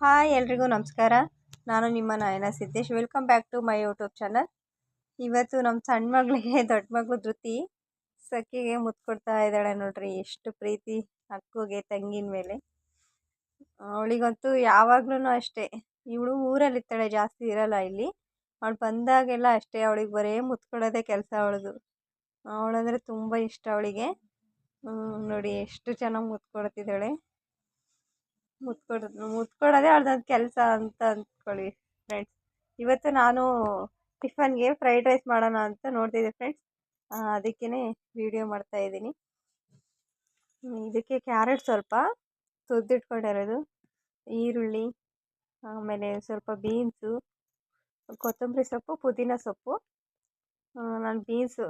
Hi ಎಲ್ರಿಗೂ ನಮಸ್ಕಾರ. ನಾನು ನಿಮ್ಮ ನಾಯನ Siddesh. Welcome back to my YouTube channel ಇವತ್ತು ನಮ್ಮ ಸಣ್ಣ ಮಗಳಿಗೆ ದೊಡ್ಡ ಮಗಳು ಧೃತಿ ಸಖಿಗೆ ಮುತ್ಕೊಡ್ತಾ ಇದ್ದಾಳೆ ನೋಡ್ರಿ. ಎಷ್ಟು ಪ್ರೀತಿ ಅಕ್ಕುಗೆ ತಂಗಿನ ಮೇಲೆ. ಅವಳಿಗಂತೂ ಯಾವಾಗ್ಲೂ ಅಷ್ಟೇ. ಇವಳು ಊರಲ್ಲಿ ಇರ್ತಾಳೆ ಜಾಸ್ತಿ ಇರಲ್ಲ ಇಲ್ಲಿ. ಅವಳು ಬಂದಾಗೆಲ್ಲ ಅಷ್ಟೇ. ಅವಳಿಗೆ ಬರೇ ಮುತ್ತು ಕೊಡೋದೇ ಕೆಲಸ ಅವಳದು. ಅವಳಂದರೆ ತುಂಬ ಇಷ್ಟ ಅವಳಿಗೆ. ನೋಡಿ, ಎಷ್ಟು ಚೆನ್ನಾಗಿ ಮುತ್ತು ಮುತ್ಕೊಡೋದೇ ಕೊಡೋದು ಮುತ್ತು ಕೆಲಸ ಅಂತ ಅಂದ್ಕೊಳ್ಳಿ ಫ್ರೆಂಡ್ಸ್ ಇವತ್ತು ನಾನು ಟಿಫನ್ಗೆ ಫ್ರೈಡ್ ರೈಸ್ ಮಾಡೋಣ ಅಂತ ನೋಡ್ತಿದ್ದೆ ಫ್ರೆಂಡ್ಸ್ ಅದಕ್ಕೇ ವೀಡಿಯೋ ಮಾಡ್ತಾಯಿದ್ದೀನಿ ಇದಕ್ಕೆ ಕ್ಯಾರೆಟ್ ಸ್ವಲ್ಪ ತುರಿದಿಟ್ಕೊಂಡಿರೋದು. ಈರುಳ್ಳಿ, ಆಮೇಲೆ ಸ್ವಲ್ಪ ಬೀನ್ಸು ಕೊತ್ತಂಬರಿ ಸೊಪ್ಪು, ಪುದೀನ ಸೊಪ್ಪು. ನಾನು ಬೀನ್ಸು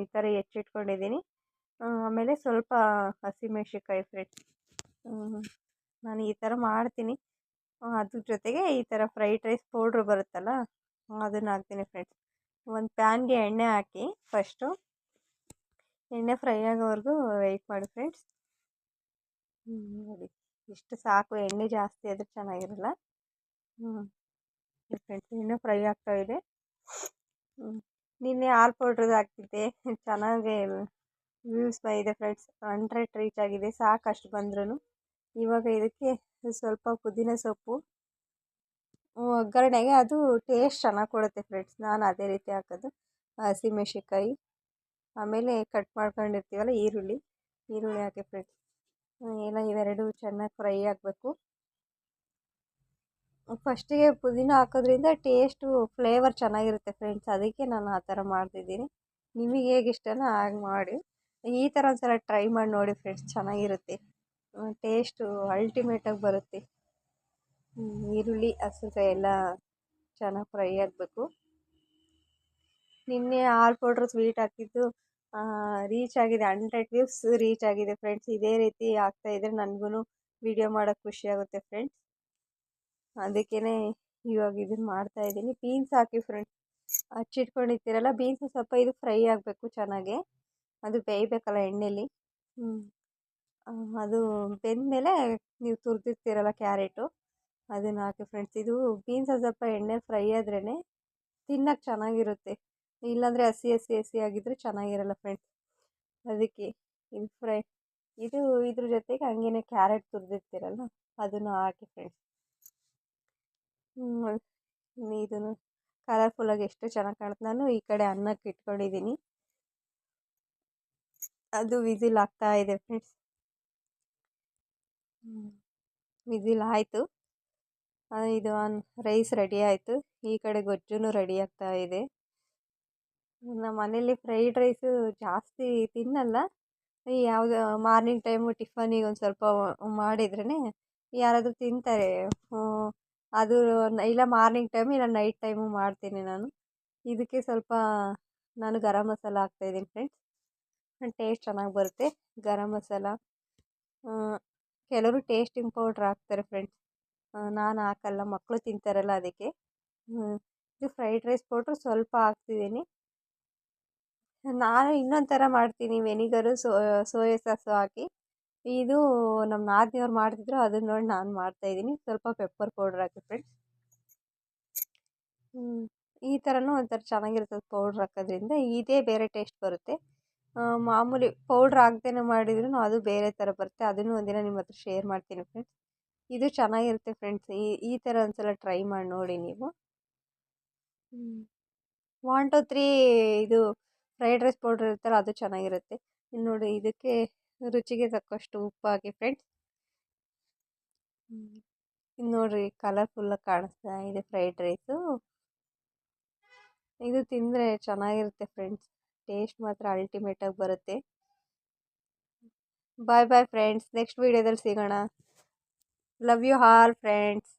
ಈ ಥರ ಹೆಚ್ಚಿಟ್ಕೊಂಡಿದ್ದೀನಿ. ಆಮೇಲೆ ಸ್ವಲ್ಪ ಹಸಿಮೆಣ್ಸಿನ್ಕಾಯಿ ಫ್ರೆಂಡ್ಸ್ ನಾನು ಈ ಥರ ಮಾಡ್ತೀನಿ. ಅದ್ರ ಜೊತೆಗೆ ಈ ಥರ ಫ್ರೈಡ್ ರೈಸ್ ಪೌಡ್ರ್ ಬರುತ್ತಲ್ಲ, ಅದನ್ನು ಹಾಕ್ತೀನಿ ಫ್ರೆಂಡ್ಸ್ ಒಂದು ಪ್ಯಾನ್ಗೆ ಎಣ್ಣೆ ಹಾಕಿ ಫಸ್ಟು ಎಣ್ಣೆ ಫ್ರೈ ಆಗೋವರೆಗೂ ವೆಯ್ಟ್ ಮಾಡಿ ಫ್ರೆಂಡ್ಸ್ ನೋಡಿ. ಇಷ್ಟು ಸಾಕು, ಎಣ್ಣೆ ಜಾಸ್ತಿ ಆದರೆ ಚೆನ್ನಾಗಿರಲ್ಲ. ಹ್ಞೂ ಫ್ರೆಂಡ್ಸ್ ಎಣ್ಣೆ ಫ್ರೈ ಆಗ್ತಾ ಇದೆ. ನಿನ್ನೆ ಹಾಲು ಪೌಡ್ರದ್ದು ಹಾಕ್ತಿದ್ದೆ. ಚೆನ್ನಾಗೇ ವ್ಯೂಸ್ ಇದೆ ಫ್ರೆಂಡ್ಸ್ ಹಂಡ್ರೆಡ್ ರೀಚ್ ಆಗಿದೆ. ಸಾಕಷ್ಟು ಬಂದ್ರೂ ಇವಾಗ ಇದಕ್ಕೆ ಸ್ವಲ್ಪ ಪುದೀನ ಸೊಪ್ಪು ಒಗ್ಗರಣೆಗೆ ಅದು ಟೇಸ್ಟ್ ಚೆನ್ನಾಗಿ ಕೊಡುತ್ತೆ ಫ್ರೆಂಡ್ಸ್ ನಾನು ಅದೇ ರೀತಿ ಹಾಕೋದು. ಹಸಿಮೆಣ್ಸಿನ್ಕಾಯಿ ಆಮೇಲೆ ಕಟ್ ಮಾಡ್ಕೊಂಡಿರ್ತೀವಲ್ಲ ಈರುಳ್ಳಿ ಈರುಳ್ಳಿ ಹಾಕಿ ಫ್ರೆಂಡ್ಸ್ ಎಲ್ಲ ಇವೆರಡು ಚೆನ್ನಾಗಿ ಫ್ರೈ ಆಗಬೇಕು. ಫಸ್ಟಿಗೆ ಪುದೀನ ಹಾಕೋದ್ರಿಂದ ಟೇಸ್ಟು ಫ್ಲೇವರ್ ಚೆನ್ನಾಗಿರುತ್ತೆ ಫ್ರೆಂಡ್ಸ್ ಅದಕ್ಕೆ ನಾನು ಆ ಥರ ಮಾಡ್ತಿದ್ದೀನಿ. ನಿಮಗೆ ಹೇಗೆ ಇಷ್ಟನೋ ಹಾಗೆ ಮಾಡಿ. ಈ ಥರ ಒಂದ್ಸಲ ಟ್ರೈ ಮಾಡಿ ನೋಡಿ ಫ್ರೆಂಡ್ಸ್ ಚೆನ್ನಾಗಿರುತ್ತೆ. ಟೇಸ್ಟು ಅಲ್ಟಿಮೇಟಾಗಿ ಬರುತ್ತೆ. ಈರುಳ್ಳಿ, ಹಸಿರುಕಾಯಿ ಎಲ್ಲ ಚೆನ್ನಾಗಿ ಫ್ರೈ ಆಗಬೇಕು. ನಿನ್ನೆ ಹಾಲು ಪೌಡ್ರ್ ಸ್ವೀಟ್ ಹಾಕಿದ್ದು ರೀಚ್ ಆಗಿದೆ ಹಂಡ್ರೆಡ್ ವ್ಯೂಸ್ ರೀಚ್ ಆಗಿದೆ ಫ್ರೆಂಡ್ಸ್ ಇದೇ ರೀತಿ ಆಗ್ತಾಯಿದ್ರೆ ನನಗೂ ವಿಡಿಯೋ ಮಾಡೋಕೆ ಖುಷಿಯಾಗುತ್ತೆ ಫ್ರೆಂಡ್ಸ್ ಅದಕ್ಕೇ ಇವಾಗ ಇದನ್ನು ಮಾಡ್ತಾಯಿದ್ದೀನಿ ಬೀನ್ಸ್ ಹಾಕಿ ಫ್ರೆಂಡ್ಸ್ ಹಚ್ಚಿಟ್ಕೊಂಡಿರ್ತೀರಲ್ಲ ಬೀನ್ಸ್ ಸ್ವಲ್ಪ ಇದು ಫ್ರೈ ಆಗಬೇಕು ಚೆನ್ನಾಗೆ. ಅದು ಬೇಯಬೇಕಲ್ಲ ಎಣ್ಣೆಲಿ. ಅದು ಬೆಂದಮೇಲೆ ನೀವು ತುರಿದಿರ್ತೀರಲ್ಲ ಕ್ಯಾರೆಟು, ಅದನ್ನು ಹಾಕಿ ಫ್ರೆಂಡ್ಸ್, ಇದು ಬೀನ್ಸ್ ಸ್ವಲ್ಪ ಎಣ್ಣೆ ಫ್ರೈ ಆದ್ರೇ ತಿನ್ನೋಕ್ಕೆ ಚೆನ್ನಾಗಿರುತ್ತೆ. ಇಲ್ಲಾಂದರೆ ಹಸಿ ಹಸಿ ಹಸಿ ಆಗಿದ್ದರೆ ಚೆನ್ನಾಗಿರಲ್ಲ ಫ್ರೆಂಡ್ಸ್. ಅದಕ್ಕೆ ಇದು ಫ್ರೈ, ಇದು ಇದ್ರ ಜೊತೆಗೆ ಹಂಗೇನೆ ಕ್ಯಾರೆಟ್ ತುರಿದಿರ್ತೀರಲ್ಲ, ಅದನ್ನು ಹಾಕಿ ಫ್ರೆಂಡ್ಸ್. ಇದನ್ನು ಕಲರ್ಫುಲ್ಲಾಗಿ ಎಷ್ಟು ಚೆನ್ನಾಗಿ ಕಾಣುತ್ತೆ. ನಾನು ಈ ಕಡೆ ಅನ್ನಕ್ಕೆ ಇಟ್ಕೊಂಡಿದ್ದೀನಿ. ಅದು ವಿಸಿಲ್ ಆಗ್ತಾ ಇದೆ ಫ್ರೆಂಡ್ಸ್. ವಿಸಿಲ್ ಆಯಿತು. ಇದು ರೈಸ್ ರೆಡಿ ಆಯಿತು. ಈ ಕಡೆ ಗೊಜ್ಜುನು ರೆಡಿ ಆಗ್ತಾ ಇದೆ. ನಮ್ಮ ಮನೇಲಿ ಫ್ರೈಡ್ ರೈಸು ಜಾಸ್ತಿ ತಿನ್ನಲ್ಲ. ಯಾವುದು, ಮಾರ್ನಿಂಗ್ ಟೈಮು ಟಿಫನಿಗೆ ಒಂದು ಸ್ವಲ್ಪ ಮಾಡಿದ್ರೇ ಯಾರಾದರೂ ತಿಂತಾರೆ. ಅದು ಇಲ್ಲ ಮಾರ್ನಿಂಗ್ ಟೈಮು, ಇಲ್ಲ ನೈಟ್ ಟೈಮು ಮಾಡ್ತೀನಿ ನಾನು. ಇದಕ್ಕೆ ಸ್ವಲ್ಪ ನಾನು ಗರಂ ಮಸಾಲ ಹಾಕ್ತಾಯಿದ್ದೀನಿ ಫ್ರೆಂಡ್ಸ್ ಟೇಸ್ಟ್ ಚೆನ್ನಾಗಿ ಬರುತ್ತೆ, ಗರಂ ಮಸಾಲ. ಕೆಲವರು ಟೇಸ್ಟಿಂಗ್ ಪೌಡ್ರ್ ಹಾಕ್ತಾರೆ ಫ್ರೆಂಡ್ಸ್. ನಾನು ಹಾಕಲ್ಲ ಮಕ್ಕಳು ತಿಂತಾರಲ್ಲ ಅದಕ್ಕೆ. ಇದು ಫ್ರೈಡ್ ರೈಸ್ ಪೌಡ್ರು ಸ್ವಲ್ಪ ಹಾಕ್ತಿದ್ದೀನಿ ನಾನು ಇನ್ನೊಂದು ಥರ ಮಾಡ್ತೀನಿ, ವೆನಿಗರು ಸೋಯಾ ಸಾಸು ಹಾಕಿ. ಇದು ನಮ್ಮ ನಾದಿನಿಯವ್ರು ಮಾಡ್ತಿದ್ರು ಅದನ್ನ ನೋಡಿ ನಾನು ಮಾಡ್ತಾಯಿದ್ದೀನಿ ಸ್ವಲ್ಪ ಪೆಪ್ಪರ್ ಪೌಡ್ರ್ ಹಾಕಿ ಫ್ರೆಂಡ್ಸ್. ಈ ಥರನೂ ಒಂಥರ ಚೆನ್ನಾಗಿರ್ತದೆ ಪೌಡ್ರ್ ಹಾಕೋದ್ರಿಂದ. ಇದೇ ಬೇರೆ ಟೇಸ್ಟ್ ಬರುತ್ತೆ. ಮಾಮೂಲಿ ಪೌಡ್ರ್ ಹಾಕ್ದೇ ಮಾಡಿದ್ರೂ ಅದು ಬೇರೆ ಥರ ಬರುತ್ತೆ. ಅದನ್ನು ಒಂದಿನ ನಿಮ್ಮ ಹತ್ರ ಶೇರ್ ಮಾಡ್ತೀನಿ ಫ್ರೆಂಡ್ಸ್ ಇದು ಚೆನ್ನಾಗಿರುತ್ತೆ ಫ್ರೆಂಡ್ಸ್ ಈ ಈ ಥರ ಒಂದ್ಸಲ ಟ್ರೈ ಮಾಡಿ ನೋಡಿ ನೀವು. ಒನ್ ಟು ತ್ರೀ ಇದು ಫ್ರೈಡ್ ರೈಸ್ ಪೌಡ್ರ್ ಇರುತ್ತಲ್ಲ ಅದು ಚೆನ್ನಾಗಿರುತ್ತೆ. ಇನ್ನು ನೋಡಿ ಇದಕ್ಕೆ ರುಚಿಗೆ ತಕ್ಕಷ್ಟು ಉಪ್ಪಾಗಿ ಫ್ರೆಂಡ್ಸ್ ಇನ್ನು ನೋಡಿರಿ ಕಲರ್ಫುಲ್ಲಾಗಿ ಕಾಣಿಸ್ತಾ ಇದೆ ಫ್ರೈಡ್ ರೈಸು ಇದು ತಿಂದರೆ ಚೆನ್ನಾಗಿರುತ್ತೆ ಫ್ರೆಂಡ್ಸ್ ಟೇಸ್ಟ್ ಮಾತ್ರ ಅಲ್ಟಿಮೇಟಾಗಿ ಬರುತ್ತೆ. ಬಾಯ್ ಬಾಯ್ ಫ್ರೆಂಡ್ಸ್ ನೆಕ್ಸ್ಟ್ ವೀಡಿಯೋದಲ್ಲಿ ಸಿಗೋಣ. Love you all friends